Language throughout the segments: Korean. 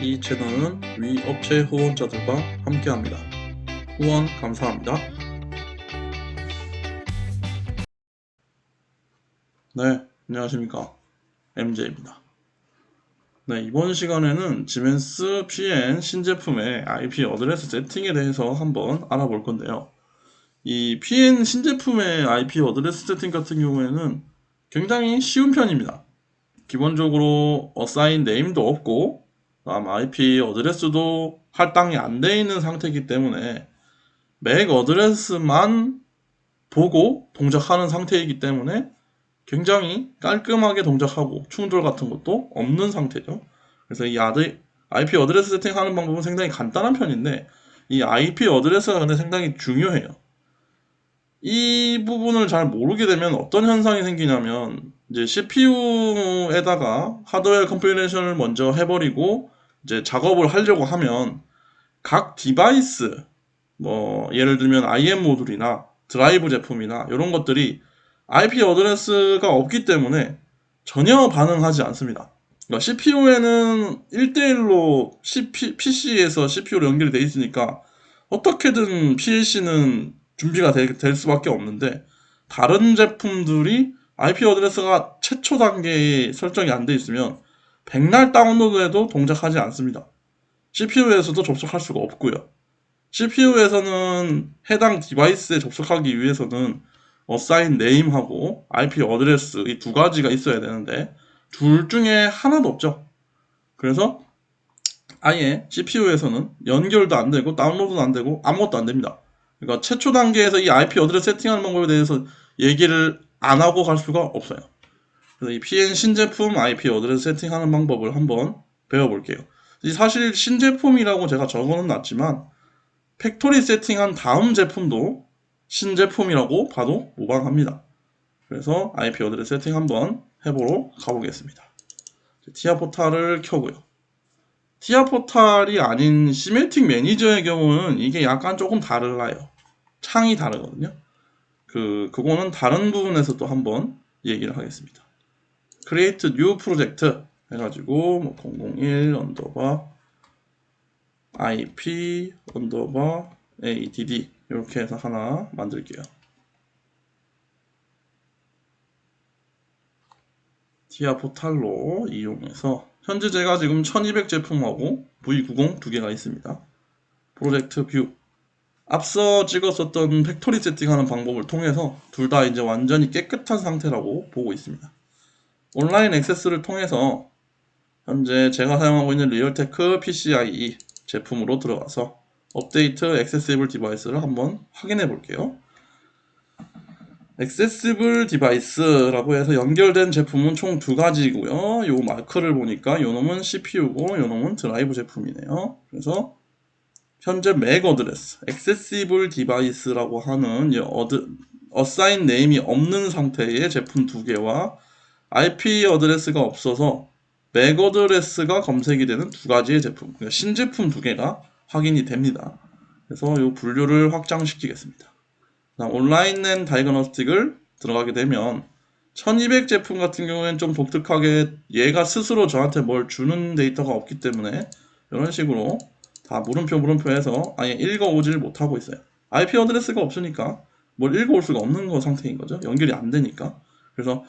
이 채널은 위 업체 후원자들과 함께합니다. 후원 감사합니다. 네, 안녕하십니까. MJ입니다. 네, 이번 시간에는 지멘스 PN 신제품의 IP 어드레스 세팅에 대해서 한번 알아볼 건데요. 이 PN 신제품의 IP 어드레스 세팅 같은 경우에는 굉장히 쉬운 편입니다. 기본적으로 어사인 네임도 없고 다음 IP 어드레스도 할당이 안 돼 있는 상태이기 때문에 맥 어드레스만 보고 동작하는 상태이기 때문에 굉장히 깔끔하게 동작하고 충돌 같은 것도 없는 상태죠. 그래서 이 아드, IP 어드레스 세팅하는 방법은 상당히 간단한 편인데 이 IP 어드레스가 근데 상당히 중요해요. 이 부분을 잘 모르게 되면 어떤 현상이 생기냐면 이제 CPU에다가 하드웨어 컴필레이션을 먼저 해버리고 이제 작업을 하려고 하면 각 디바이스 뭐 예를 들면 IM 모듈이나 드라이브 제품이나 이런 것들이 IP 어드레스가 없기 때문에 전혀 반응하지 않습니다. 그러니까 CPU에는 1대1로 CP, PC에서 CPU로 연결이 돼 있으니까 어떻게든 PLC는 준비가 될, 될 수밖에 없는데 다른 제품들이 IP 어드레스가 최초 단계에 설정이 안 돼 있으면 백날 다운로드해도 동작하지 않습니다. CPU에서도 접속할 수가 없고요. CPU에서는 해당 디바이스에 접속하기 위해서는 어사인 네임하고 IP 어드레스 이 두 가지가 있어야 되는데 둘 중에 하나도 없죠. 그래서 아예 CPU에서는 연결도 안 되고 다운로드도 안 되고 아무것도 안 됩니다. 그러니까 최초 단계에서 이 IP 어드레스 세팅하는 방법에 대해서 얘기를 안 하고 갈 수가 없어요. 그래서 이 PN 신제품 IP 어드레스 세팅하는 방법을 한번 배워볼게요. 사실 신제품이라고 제가 적어는 놨지만 팩토리 세팅한 다음 제품도 신제품이라고 봐도 무방합니다. 그래서 IP 어드레스 세팅 한번 해보러 가보겠습니다. 티아 포탈을 켜고요. 티아 포탈이 아닌 시메틱 매니저의 경우는 이게 약간 조금 달라요. 창이 다르거든요. 그, 그거는 다른 부분에서 또 한번 얘기를 하겠습니다. Create new project 해가지고 뭐 001 언더바 IP 언더바 add 이렇게 해서 하나 만들게요. 티아 포탈로 이용해서 현재 제가 지금 1200 제품하고 V90 두 개가 있습니다. 프로젝트 뷰 앞서 찍었었던 팩토리 세팅하는 방법을 통해서 둘 다 이제 완전히 깨끗한 상태라고 보고 있습니다. 온라인 액세스를 통해서 현재 제가 사용하고 있는 리얼테크 PCIe 제품으로 들어가서 업데이트 액세시블 디바이스를 한번 확인해 볼게요. 액세시블 디바이스라고 해서 연결된 제품은 총 두 가지고요. 요 마크를 보니까 요 놈은 CPU고 요 놈은 드라이브 제품이네요. 그래서 현재 맥 어드레스, 액세시블 디바이스라고 하는 어드, 어사인 네임이 없는 상태의 제품 두 개와 IP 어드레스가 없어서 맥 어드레스가 검색이 되는 두 가지의 제품, 그러니까 신제품 두 개가 확인이 됩니다. 그래서 이 분류를 확장시키겠습니다. 온라인 낸 다이그노스틱을 들어가게 되면 1200 제품 같은 경우에는 좀 독특하게 얘가 스스로 저한테 뭘 주는 데이터가 없기 때문에 이런 식으로 다 물음표 물음표 해서 아예 읽어오질 못하고 있어요. IP 어드레스가 없으니까 뭘 읽어올 수가 없는 거 상태인 거죠. 연결이 안 되니까. 그래서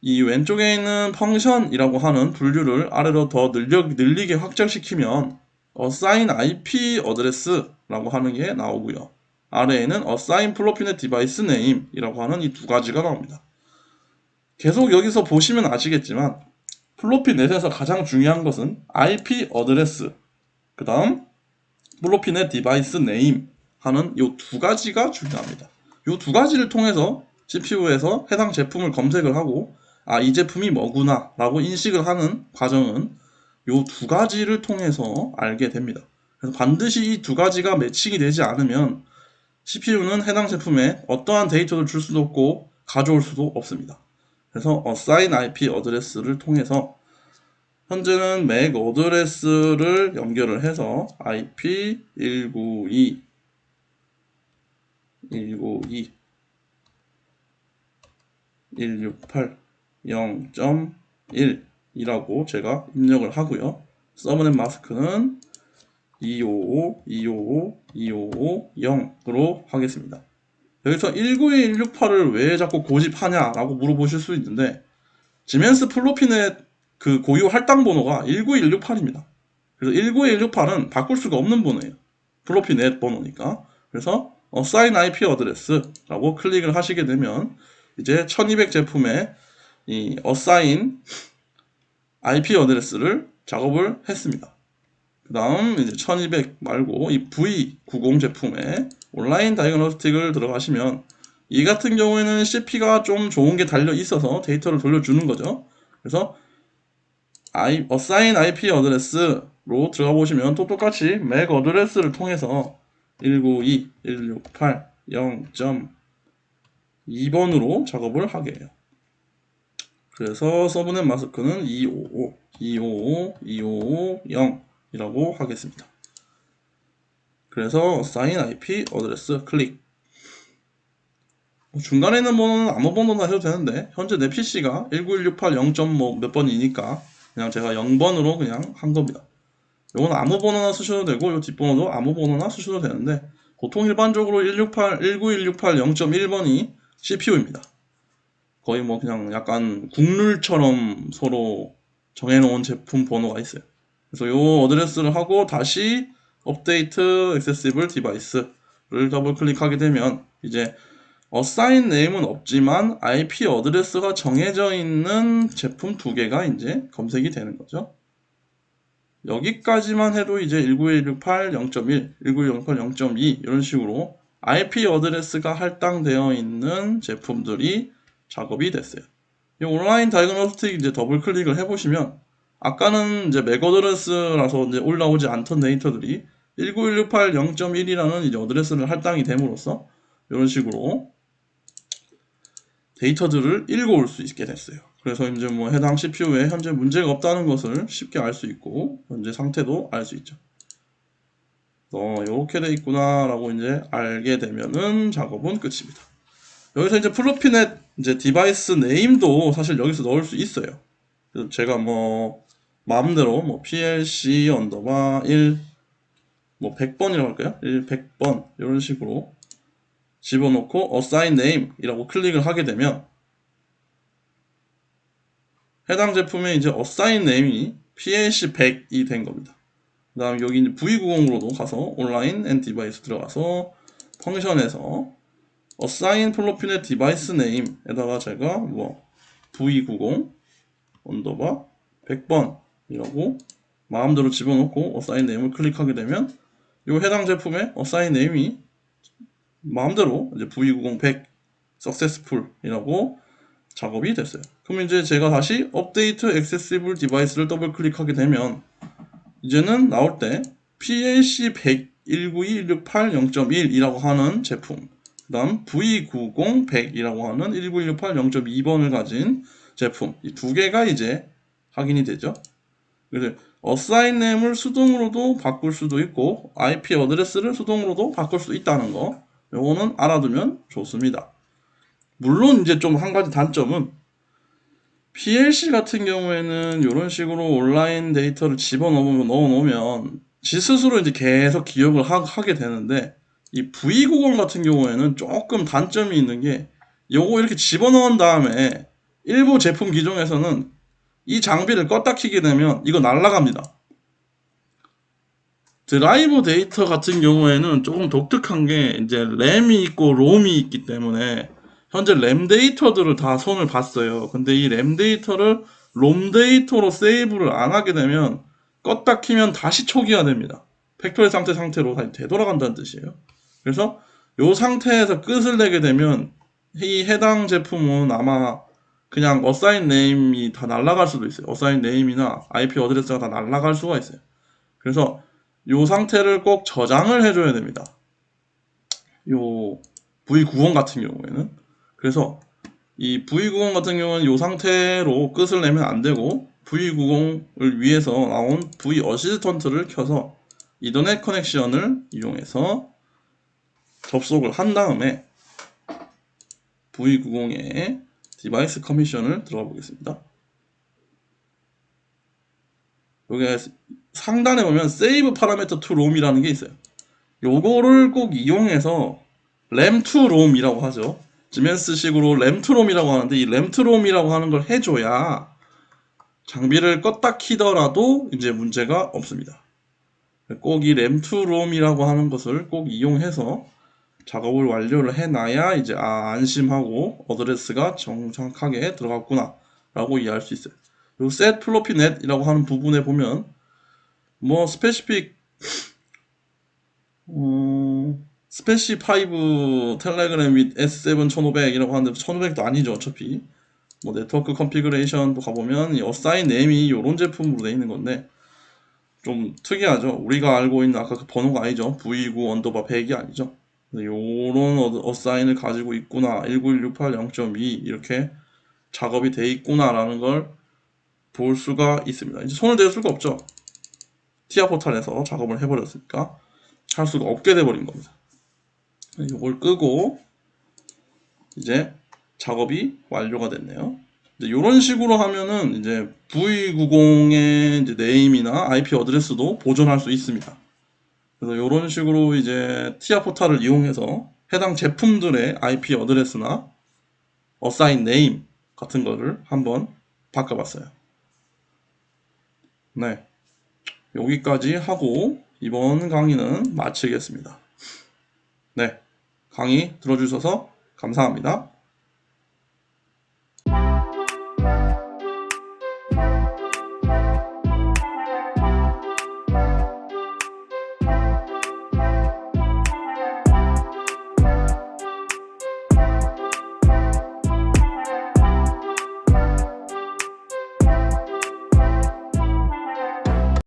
이 왼쪽에 있는 펑션이라고 하는 분류를 아래로 더 늘려, 늘리게 확장시키면 assign IP 어드레스라고 하는 게 나오고요. 아래에는 assign 플로피넷 디바이스 네임이라고 하는 이 두 가지가 나옵니다. 계속 여기서 보시면 아시겠지만 플로피넷에서 가장 중요한 것은 IP 어드레스 그 다음 플로피넷 디바이스 네임 하는 이 두 가지가 중요합니다. 이 두 가지를 통해서 CPU에서 해당 제품을 검색을 하고 아 이 제품이 뭐구나 라고 인식을 하는 과정은 이두 가지를 통해서 알게 됩니다. 그래서 반드시 이 두 가지가 매칭이 되지 않으면 CPU는 해당 제품에 어떠한 데이터를 줄 수도 없고 가져올 수도 없습니다. 그래서 assign IP 어드레스를 통해서 현재는 맥 어드레스를 연결을 해서 IP 192 192 168 0.1 이라고 제가 입력을 하고요. 서브넷 마스크는 255, 255, 255, 0으로 하겠습니다. 여기서 192.168을 왜 자꾸 고집하냐 라고 물어보실 수 있는데 지멘스 플로피넷 그 고유 할당 번호가 19168입니다. 그래서 19168은 바꿀 수가 없는 번호예요. 플로피넷 번호니까. 그래서 assign IP 어드레스라고 클릭을 하시게 되면 이제 1200 제품에 이 assign IP 어드레스를 작업을 했습니다. 그 다음 이제 1200 말고 이 V90 제품에 온라인 다이그노스틱을 들어가시면 이 같은 경우에는 CP가 좀 좋은 게 달려 있어서 데이터를 돌려주는 거죠. 그래서 I, assign IP 어드레스로 들어가 보시면 또 똑같이 맥 어드레스를 통해서 192, 168, 0.2번으로 작업을 하게 해요. 그래서 서브넷 마스크는 255, 255, 255, 0 이라고 하겠습니다. 그래서 assign IP 어드레스 클릭. 뭐 중간에 있는 번호는 아무 번호나 해도 되는데 현재 내 PC가 19168 0.몇 번이니까 그냥 제가 0번으로 그냥 한 겁니다. 요건 아무 번호나 쓰셔도 되고 요 뒷번호도 아무 번호나 쓰셔도 되는데 보통 일반적으로 168, 19168 0.1번이 CPU입니다. 거의 뭐 그냥 약간 국룰처럼 서로 정해놓은 제품 번호가 있어요. 그래서 요 어드레스를 하고 다시 업데이트 액세시블 디바이스를 더블 클릭하게 되면 이제 assign name은 없지만 IP 어드레스가 정해져 있는 제품 두 개가 이제 검색이 되는 거죠. 여기까지만 해도 이제 19168 0.1, 19168 0.2 이런 식으로 IP 어드레스가 할당되어 있는 제품들이 작업이 됐어요. 이 온라인 다이그노스틱 이제 더블 클릭을 해보시면 아까는 이제 맥 어드레스라서 이제 올라오지 않던 데이터들이 19168 0.1이라는 이제 어드레스를 할당이 됨으로써 이런 식으로 데이터들을 읽어올 수 있게 됐어요. 그래서 이제 뭐 해당 CPU에 현재 문제가 없다는 것을 쉽게 알 수 있고 현재 상태도 알 수 있죠. 어, 이렇게 돼 있구나 라고 이제 알게 되면은 작업은 끝입니다. 여기서 이제 플로피넷 이제 디바이스 네임도 사실 여기서 넣을 수 있어요. 그래서 제가 뭐 마음대로 뭐 PLC 언더바 1, 뭐 100번이라고 할까요? 1, 100번 이런 식으로 집어넣고 assign name이라고 클릭을 하게 되면 해당 제품에 이제 assign name이 PLC 100이 된 겁니다. 그 다음 여기 이제 V90으로도 가서 온라인 앤 디바이스 들어가서 펑션에서 assign 플로피넷 디바이스 name에다가 제가 뭐 V90 언더바 100번이라고 마음대로 집어넣고 assign name을 클릭하게 되면 이 해당 제품의 assign name이 마음대로 이제 V90 100 successful이라고 작업이 됐어요. 그럼 이제 제가 다시 업데이트 액세시블 디바이스를 더블 클릭하게 되면 이제는 나올 때 PLC 100-192.168 0.1이라고 하는 제품 그 다음 V90 100이라고 하는 19168 0.2번을 가진 제품 이 두 개가 이제 확인이 되죠. 그래서 assign name을 수동으로도 바꿀 수도 있고 IP 어드레스를 수동으로도 바꿀 수 있다는 거 요거는 알아두면 좋습니다. 물론 이제 좀 한 가지 단점은 PLC 같은 경우에는 이런 식으로 온라인 데이터를 집어넣으면 넣어놓으면 지 스스로 이제 계속 기억을 하, 게 되는데 이 V90 같은 경우에는 조금 단점이 있는 게 요거 이렇게 집어넣은 다음에 일부 제품 기종에서는 이 장비를 껐다 키게 되면 이거 날라갑니다. 드라이브 데이터 같은 경우에는 조금 독특한 게 이제 램이 있고 롬이 있기 때문에 현재 램 데이터들을 다 손을 봤어요. 근데 이 램 데이터를 롬 데이터로 세이브를 안 하게 되면 껐다 키면 다시 초기화 됩니다. 팩토리 상태 상태로 다시 되돌아간다는 뜻이에요. 그래서 이 상태에서 끝을 내게 되면 이 해당 제품은 아마 그냥 어사인 네임이 다 날아갈 수도 있어요. 어사인 네임이나 IP 어드레스가 다 날아갈 수가 있어요. 그래서 이 상태를 꼭 저장을 해줘야 됩니다. 요 V90 같은 경우에는 그래서 이 V90 같은 경우는 이 상태로 끝을 내면 안 되고 V90을 위해서 나온 V 어시스턴트를 켜서 이더넷 커넥션을 이용해서 접속을 한 다음에 V90의 디바이스 커미션을 들어가 보겠습니다. 여기 상단에 보면 Save Parameter to ROM이라는 게 있어요. 요거를 꼭 이용해서 램 to ROM이라고 하죠. 지멘스식으로 램 to ROM이라고 하는데 이램 to ROM이라고 하는 걸 해줘야 장비를 껐다 키더라도 이제 문제가 없습니다. 꼭 이 램 to ROM이라고 하는 것을 꼭 이용해서 작업을 완료를 해놔야 이제 아 안심하고 어드레스가 정확하게 들어갔구나 라고 이해할 수 있어요. 그리고 set floppy net이라고 하는 부분에 보면 뭐 스페시픽 어, 스페시 5 텔레그램 및 S7 1500 이라고 하는데 1500도 아니죠 어차피. 뭐 네트워크 컨피그레이션도 가보면 이 어사인 네임이 이런 제품으로 되어 있는 건데 좀 특이하죠. 우리가 알고 있는 아까 그 번호가 아니죠. V9 언더바 100이 아니죠 요런 어사인을 가지고 있구나 19168 0.2 이렇게 작업이 돼 있구나 라는 걸 볼 수가 있습니다. 이제 손을 댈 수가 없죠. 티아 포탈에서 작업을 해버렸으니까 할 수가 없게 돼 버린 겁니다. 이걸 끄고 이제 작업이 완료가 됐네요. 이런 식으로 하면은 이제 V90의 이제 네임이나 IP 어드레스도 보존할 수 있습니다. 그래서 이런 식으로 이제 티아 포탈을 이용해서 해당 제품들의 IP 어드레스나 어사인 네임 같은 거를 한번 바꿔봤어요. 네. 여기까지 하고 이번 강의는 마치겠습니다. 네. 강의 들어주셔서 감사합니다.